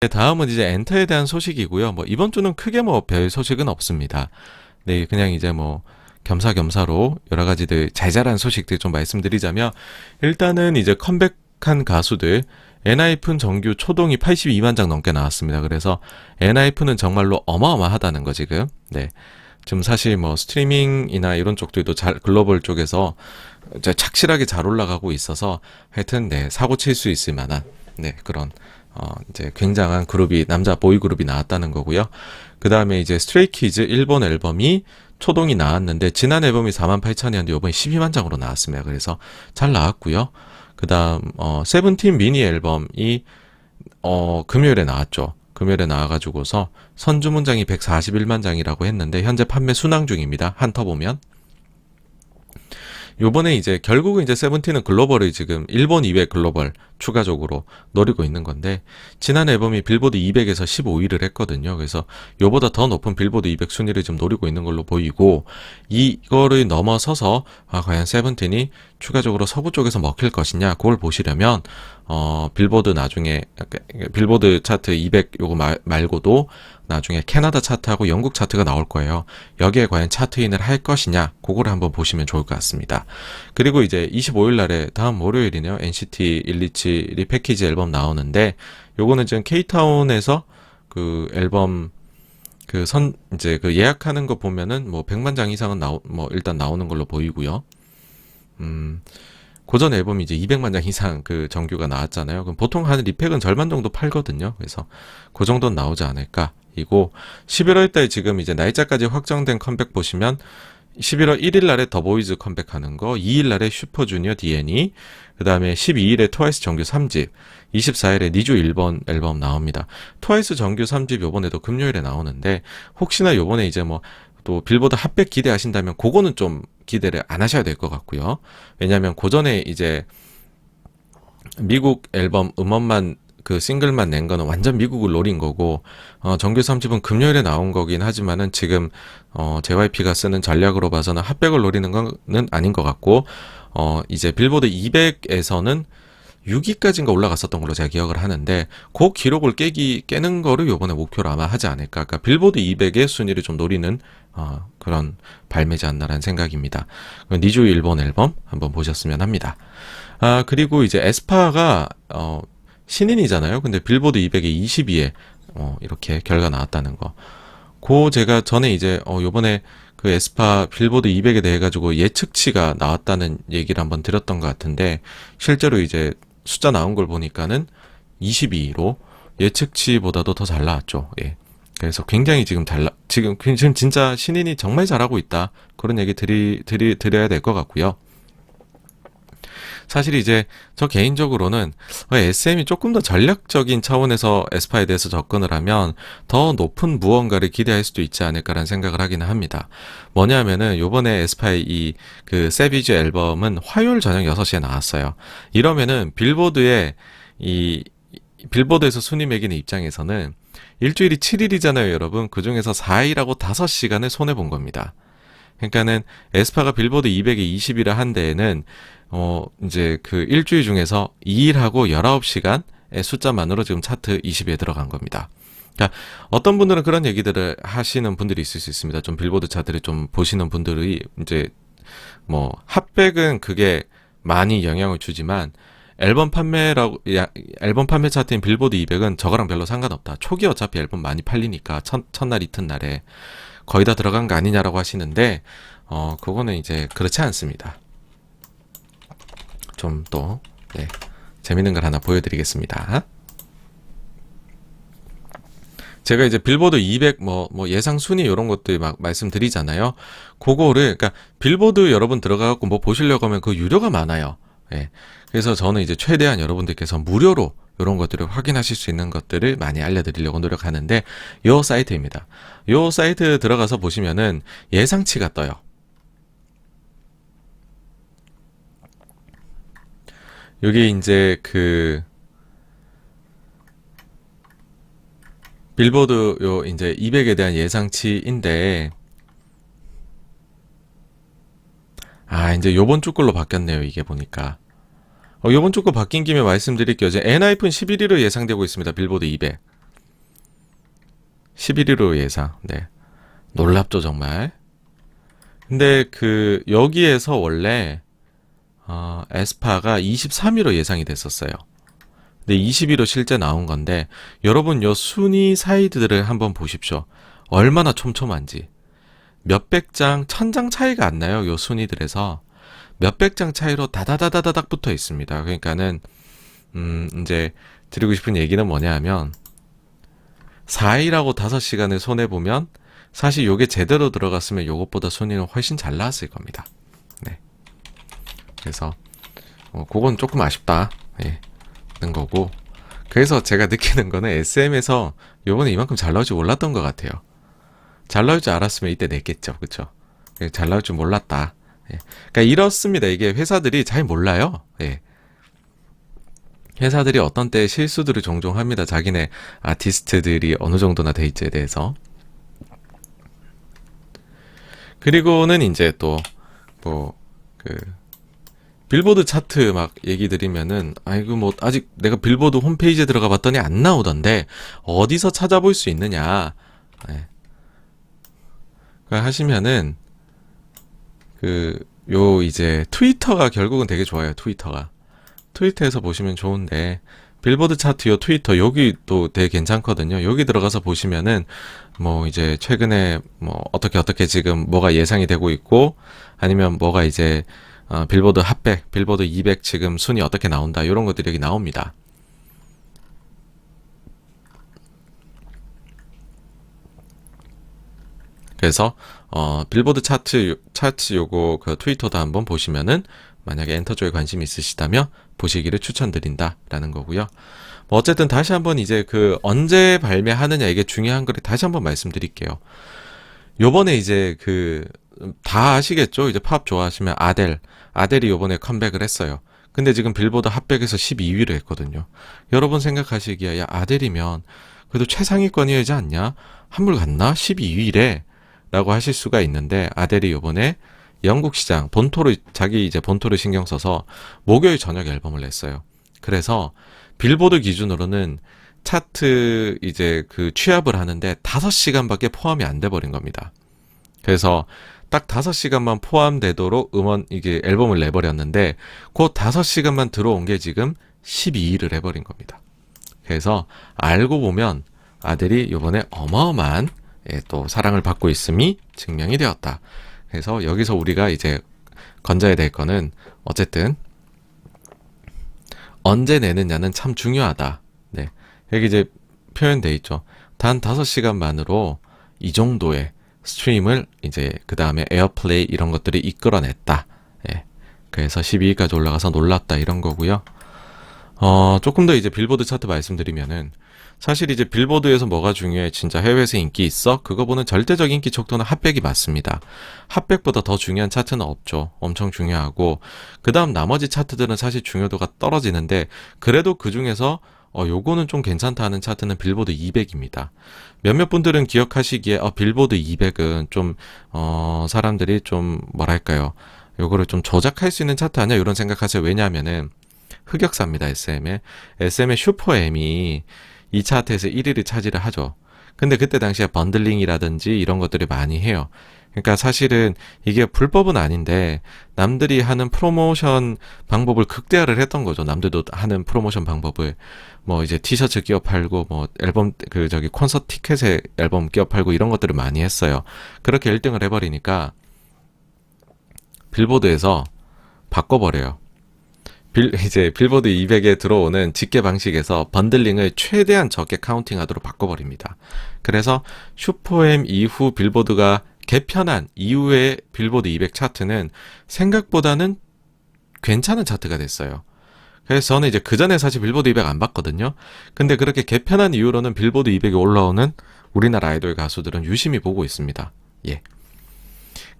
네, 다음은 이제 엔터에 대한 소식이고요. 뭐 이번 주는 크게 뭐 별 소식은 없습니다. 네, 그냥 이제 뭐 겸사겸사로 여러 가지들 잘잘한 소식들 좀 말씀드리자면 일단은 이제 컴백한 가수들 엔하이픈 정규 초동이 82만 장 넘게 나왔습니다. 그래서 엔하이픈은 정말로 어마어마하다는 거 지금. 네. 지금 사실 뭐 스트리밍이나 이런 쪽들도 잘 글로벌 쪽에서 착실하게 잘 올라가고 있어서 하여튼 네 사고 칠 수 있을 만한 네 그런 어 이제 굉장한 그룹이 남자 보이 그룹이 나왔다는 거고요. 그 다음에 이제 스트레이키즈 일본 앨범이 초동이 나왔는데 지난 앨범이 4만 8천이었는데 이번에 12만 장으로 나왔습니다. 그래서 잘 나왔고요. 그 다음 어 세븐틴 미니 앨범이 어 금요일에 나왔죠. 금요일에 나와가지고서 선주 문장이 141만 장이라고 했는데 현재 판매 순항 중입니다. 한터 보면. 요번에 이제 결국은 이제 세븐틴은 글로벌을 지금 일본 이외 글로벌 추가적으로 노리고 있는 건데 지난 앨범이 빌보드 200에서 15위를 했거든요. 그래서 요보다 더 높은 빌보드 200 순위를 지금 노리고 있는 걸로 보이고 이거를 넘어서서 아 과연 세븐틴이 추가적으로 서부 쪽에서 먹힐 것이냐 그걸 보시려면 어 빌보드 나중에 빌보드 차트 200 요거 말, 말고도 나중에 캐나다 차트하고 영국 차트가 나올 거예요. 여기에 과연 차트인을 할 것이냐, 그거를 한번 보시면 좋을 것 같습니다. 그리고 이제 25일 날에 다음 월요일이네요. NCT 127 패키지 앨범 나오는데 요거는 지금 K타운에서 그 앨범 그 선 이제 그 예약하는 거 보면은 뭐 100만 장 이상은 나오 뭐 일단 나오는 걸로 보이고요. 음. 고전 앨범이 이제 200만 장 이상 그 정규가 나왔잖아요. 그럼 보통 한 리팩은 절반 정도 팔거든요. 그래서 그 정도는 나오지 않을까. 이고 11월 달 지금 이제 날짜까지 확정된 컴백 보시면 11월 1일 날에 더보이즈 컴백하는 거, 2일 날에 슈퍼주니어 DNE, 그 다음에 12일에 트와이스 정규 3집, 24일에 니주 1번 앨범 나옵니다. 트와이스 정규 3집 요번에도 금요일에 나오는데, 혹시나 요번에 이제 뭐, 또 빌보드 핫백 기대하신다면, 그거는 좀 기대를 안 하셔야 될 것 같고요. 왜냐면 고전에 이제, 미국 앨범 음원만 그 싱글만 낸 거는 완전 미국을 노린 거고 어 정규 3집은 금요일에 나온 거긴 하지만은 지금 어 JYP가 쓰는 전략으로 봐서는 핫백을 노리는 거는 아닌 것 같고 어 이제 빌보드 200에서는 6위까지인가 올라갔었던 걸로 제가 기억을 하는데 그 기록을 깨기 깨는 거를 요번에 목표로 아마 하지 않을까. 그러니까 빌보드 200의 순위를 좀 노리는 어, 그런 발매지 않나라는 생각입니다. 니주 일본 앨범 한번 보셨으면 합니다. 아 그리고 이제 에스파가 어 신인이잖아요. 근데 빌보드 200에 20위에 어, 이렇게 결과 나왔다는 거. 고 제가 전에 이제 어 요번에 그 에스파 빌보드 200에 대해 가지고 예측치가 나왔다는 얘기를 한번 드렸던 것 같은데 실제로 이제 숫자 나온 걸 보니까는 22로 예측치보다도 더 잘 나왔죠. 예. 그래서 굉장히 지금 잘 나, 지금 지금 진짜 신인이 정말 잘하고 있다. 그런 얘기 드리 드리 드려야 될 것 같고요. 사실 이제 저 개인적으로는 SM이 조금 더 전략적인 차원에서 에스파에 대해서 접근을 하면 더 높은 무언가를 기대할 수도 있지 않을까라는 생각을 하기는 합니다. 뭐냐면은 요번에 에스파의 이 그 세비즈 앨범은 화요일 저녁 6시에 나왔어요. 이러면은 빌보드의 이 빌보드에서 순위 매기는 입장에서는 일주일이 7일이잖아요, 여러분. 그 중에서 4일하고 5시간을 손해 본 겁니다. 그러니까는 에스파가 빌보드 200에 20이라 한 데에는 어, 이제 그 일주일 중에서 2일하고 19시간의 숫자만으로 지금 차트 20위에 들어간 겁니다. 그러니까 어떤 분들은 그런 얘기들을 하시는 분들이 있을 수 있습니다. 좀 빌보드 차트를 좀 보시는 분들이 이제 뭐 핫백은 그게 많이 영향을 주지만 앨범 판매라고 야, 앨범 판매 차트인 빌보드 200은 저거랑 별로 상관없다. 초기 어차피 앨범 많이 팔리니까 첫, 첫날 이튿날에 거의 다 들어간 거 아니냐라고 하시는데 어 그거는 이제 그렇지 않습니다. 좀또 네, 재밌는 걸 하나 보여드리겠습니다. 제가 이제 빌보드 200 뭐 뭐 예상 순위 이런 것들 막 말씀드리잖아요. 그거를 그러니까 빌보드 여러분 들어가 갖고 뭐 보시려고 하면 그 유료가 많아요. 예. 그래서 저는 이제 최대한 여러분들께서 무료로 이런 것들을 확인하실 수 있는 것들을 많이 알려드리려고 노력하는데 요 사이트입니다. 요 사이트 들어가서 보시면은 예상치가 떠요. 여기 이제 그 빌보드 요 이제 200에 대한 예상치인데 아 이제 요번 주 걸로 바뀌었네요 이게 보니까 어, 요번 주 거 바뀐 김에 말씀드릴게요 이제 엔하이픈 11위로 예상되고 있습니다 빌보드 200 11위로 예상. 네. 놀랍죠, 정말. 근데 그 여기에서 원래 어, 에스파가 23위로 예상이 됐었어요. 근데 20위로 실제 나온 건데 여러분 요 순위 사이드들을 한번 보십시오. 얼마나 촘촘한지. 몇백 장, 천 장 차이가 안 나요. 요 순위들에서 몇백 장 차이로 다다다다다닥 붙어 있습니다. 그러니까는 음 이제 드리고 싶은 얘기는 뭐냐 하면 4일하고 5시간을 손해 보면 사실 요게 제대로 들어갔으면 요것보다 순위는 훨씬 잘 나왔을 겁니다. 네. 그래서 어, 그건 조금 아쉽다. 예. 는 거고. 그래서 제가 느끼는 거는 SM에서 요번에 이만큼 잘 나올 줄 몰랐던 것 같아요. 잘 나올 줄 알았으면 이때 냈겠죠. 그쵸? 예, 잘 나올 줄 몰랐다. 예. 그러니까 이렇습니다. 이게 회사들이 잘 몰라요. 예. 회사들이 어떤 때 실수들을 종종 합니다. 자기네 아티스트들이 어느 정도나 돼 있지에 대해서. 그리고는 이제 또, 뭐, 그, 빌보드 차트 막 얘기 드리면은, 아이고, 뭐, 아직 내가 빌보드 홈페이지에 들어가 봤더니 안 나오던데, 어디서 찾아볼 수 있느냐. 네. 그 하시면은, 그, 요, 이제, 트위터가 결국은 되게 좋아요, 트위터가. 트위터에서 보시면 좋은데, 빌보드 차트 요 트위터, 여기 또 되게 괜찮거든요. 여기 들어가서 보시면은, 뭐, 이제, 최근에, 뭐, 어떻게 어떻게 지금 뭐가 예상이 되고 있고, 아니면 뭐가 이제, 어, 빌보드 핫백, 빌보드 200 지금 순위 어떻게 나온다, 이런 것들이 여기 나옵니다. 그래서 어, 빌보드 차트 차트 요거 그 트위터도 한번 보시면은 만약에 엔터 쪽에 관심 있으시다면 보시기를 추천드린다라는 거고요. 뭐 어쨌든 다시 한번 이제 그 언제 발매하느냐 이게 중요한 거를 다시 한번 말씀드릴게요. 요번에 이제 그 다 아시겠죠? 이제 팝 좋아하시면 아델 아델이 요번에 컴백을 했어요. 근데 지금 빌보드 핫백에서 12위를 했거든요. 여러분 생각하시기에 야 아델이면 그래도 최상위권이어야지 않냐? 한물 갔나? 12위래. 라고 하실 수가 있는데 아델이 요번에 영국 시장 본토를 자기 이제 본토를 신경 써서 목요일 저녁 앨범을 냈어요. 그래서 빌보드 기준으로는 차트 이제 그 취합을 하는데 5시간밖에 포함이 안 돼 버린 겁니다. 그래서 딱 5시간만 포함되도록 음원 이게 앨범을 내버렸는데 그 5시간만 들어온 게 지금 12일을 해버린 겁니다. 그래서 알고 보면 아델이 요번에 어마어마한 예, 또 사랑을 받고 있음이 증명이 되었다. 그래서 여기서 우리가 이제 건져야 될 거는 어쨌든 언제 내느냐는 참 중요하다. 네. 여기 이제 표현돼 있죠. 단 5시간만으로 이 정도의 스트림을 이제 그 다음에 에어플레이 이런 것들이 이끌어냈다. 예. 그래서 12위까지 올라가서 놀랐다 이런 거고요. 어, 조금 더 이제 빌보드 차트 말씀드리면은 사실 이제 빌보드에서 뭐가 중요해? 진짜 해외에서 인기 있어? 그거보는 절대적 인기 척도는 핫백이 맞습니다. 핫백보다 더 중요한 차트는 없죠. 엄청 중요하고 그 다음 나머지 차트들은 사실 중요도가 떨어지는데 그래도 그 중에서 어, 요거는 좀 괜찮다 하는 차트는 빌보드 200입니다. 몇몇 분들은 기억하시기에, 어, 빌보드 200은 좀, 어, 사람들이 좀, 뭐랄까요. 요거를 좀 조작할 수 있는 차트 아니야? 이런 생각하세요. 왜냐하면은, 흑역사입니다, SM의. SM의 슈퍼M이 이 차트에서 1위를 차지를 하죠. 근데 그때 당시에 번들링이라든지 이런 것들이 많이 해요. 그러니까 사실은 이게 불법은 아닌데 남들이 하는 프로모션 방법을 극대화를 했던 거죠. 남들도 하는 프로모션 방법을 뭐 이제 티셔츠 끼어 팔고 뭐 앨범 그 저기 콘서트 티켓에 앨범 끼어 팔고 이런 것들을 많이 했어요. 그렇게 1등을 해버리니까 빌보드에서 바꿔버려요. 빌, 이제 빌보드 200에 들어오는 집계 방식에서 번들링을 최대한 적게 카운팅하도록 바꿔버립니다. 그래서 슈퍼엠 이후 빌보드가 개편한 이후의 빌보드 200 차트는 생각보다는 괜찮은 차트가 됐어요. 그래서 저는 이제 그 전에 사실 빌보드 200 안 봤거든요. 근데 그렇게 개편한 이후로는 빌보드 200에 올라오는 우리나라 아이돌 가수들은 유심히 보고 있습니다. 예.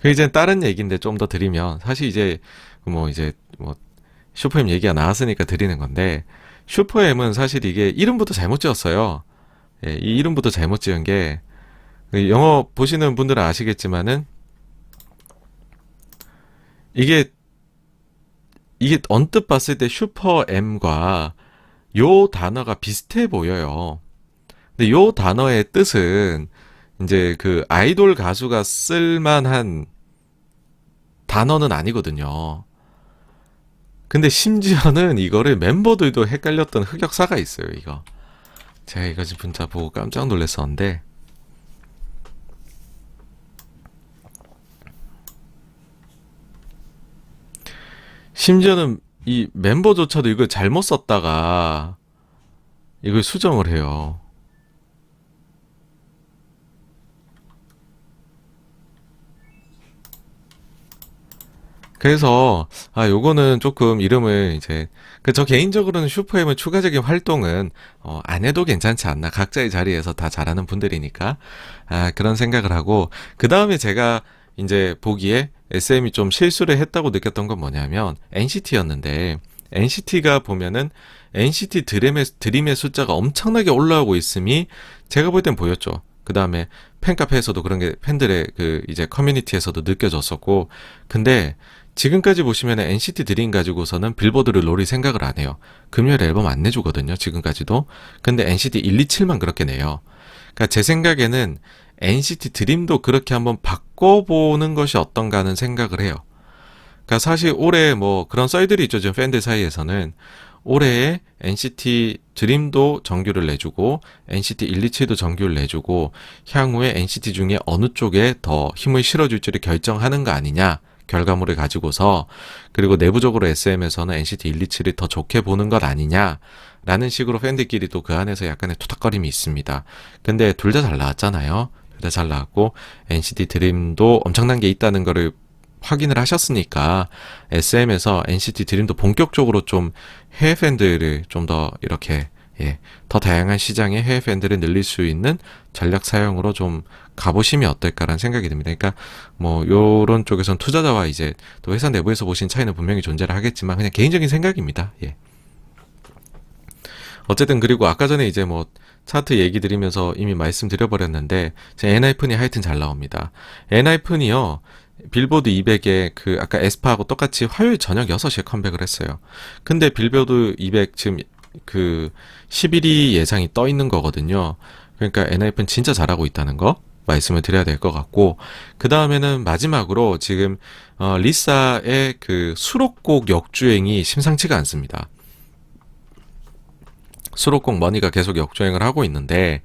그 이제 다른 얘기인데 좀 더 드리면 사실 이제 뭐 이제 뭐 슈퍼엠 얘기가 나왔으니까 드리는 건데 슈퍼엠은 사실 이게 이름부터 잘못 지었어요. 예, 이 이름부터 잘못 지은 게 영어 보시는 분들은 아시겠지만은 이게 이게 언뜻 봤을 때 슈퍼엠과 요 단어가 비슷해 보여요. 근데 요 단어의 뜻은 이제 그 아이돌 가수가 쓸만한 단어는 아니거든요. 근데 심지어는 이거를 멤버들도 헷갈렸던 흑역사가 있어요, 이거. 제가 이거 문자 보고 깜짝 놀랐었는데, 심지어는 이 멤버조차도 이걸 잘못 썼다가 이걸 수정을 해요. 그래서 아 요거는 조금 이름을 이제 그 저 개인적으로는 슈퍼엠의 추가적인 활동은 어, 안 해도 괜찮지 않나. 각자의 자리에서 다 잘하는 분들이니까. 아 그런 생각을 하고 그 다음에 제가 이제 보기에 SM이 좀 실수를 했다고 느꼈던 건 뭐냐면 NCT였는데 NCT가 보면은 NCT 드림의 드림의 숫자가 엄청나게 올라오고 있음이 제가 볼 땐 보였죠. 그 다음에 팬카페에서도 그런 게 팬들의 그 이제 커뮤니티에서도 느껴졌었고. 근데 지금까지 보시면 NCT 드림 가지고서는 빌보드를 노릴 생각을 안 해요. 금요일 앨범 안 내주거든요. 지금까지도. 근데 NCT 127만 그렇게 내요. 그러니까 제 생각에는 NCT 드림도 그렇게 한번 바꿔보는 것이 어떤가 하는 생각을 해요. 그러니까 사실 올해 뭐 그런 썰들이 있죠. 지금 팬들 사이에서는 올해에 NCT 드림도 정규를 내주고 NCT 127도 정규를 내주고 향후에 NCT 중에 어느 쪽에 더 힘을 실어줄지를 결정하는 거 아니냐. 결과물을 가지고서 그리고 내부적으로 SM에서는 NCT 127을 더 좋게 보는 것 아니냐라는 식으로 팬들끼리 또 그 안에서 약간의 투닥거림이 있습니다. 근데 둘 다 잘 나왔잖아요. 둘 다 잘 나왔고 NCT 드림도 엄청난 게 있다는 거를 확인을 하셨으니까 SM에서 NCT 드림도 본격적으로 좀 해외 팬들을 좀 더 이렇게 예, 더 다양한 시장의 해외 팬들을 늘릴 수 있는 전략 사용으로 좀 가보시면 어떨까라는 생각이 듭니다. 그러니까 뭐 요런 쪽에선 투자자와 이제 또 회사 내부에서 보신 차이는 분명히 존재를 하겠지만 그냥 개인적인 생각입니다. 예. 어쨌든 그리고 아까 전에 이제 뭐 차트 얘기 드리면서 이미 말씀드려버렸는데 제 엔하이픈이 하여튼 잘 나옵니다. 엔하이픈이요. 빌보드 200에 그 아까 에스파하고 똑같이 화요일 저녁 6시에 컴백을 했어요. 근데 빌보드 200 지금 그 11위 예상이 떠 있는 거거든요. 그러니까 엔하이픈 진짜 잘하고 있다는 거 말씀을 드려야 될 것 같고 그 다음에는 마지막으로 지금 어, 리사의 그 수록곡 역주행이 심상치가 않습니다. 수록곡 머니가 계속 역주행을 하고 있는데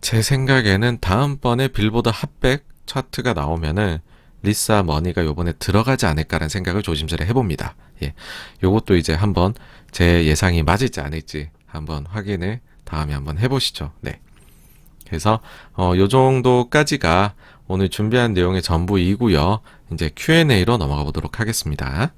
제 생각에는 다음번에 빌보드 핫백 차트가 나오면은 리사 머니가 요번에 들어가지 않을까라는 생각을 조심스레 해봅니다. 예. 요것도 이제 한번 제 예상이 맞을지 아닐지 한번 확인을 다음에 한번 해보시죠. 네. 그래서 어, 요 정도까지가 오늘 준비한 내용의 전부이고요. 이제 Q&A로 넘어가 보도록 하겠습니다.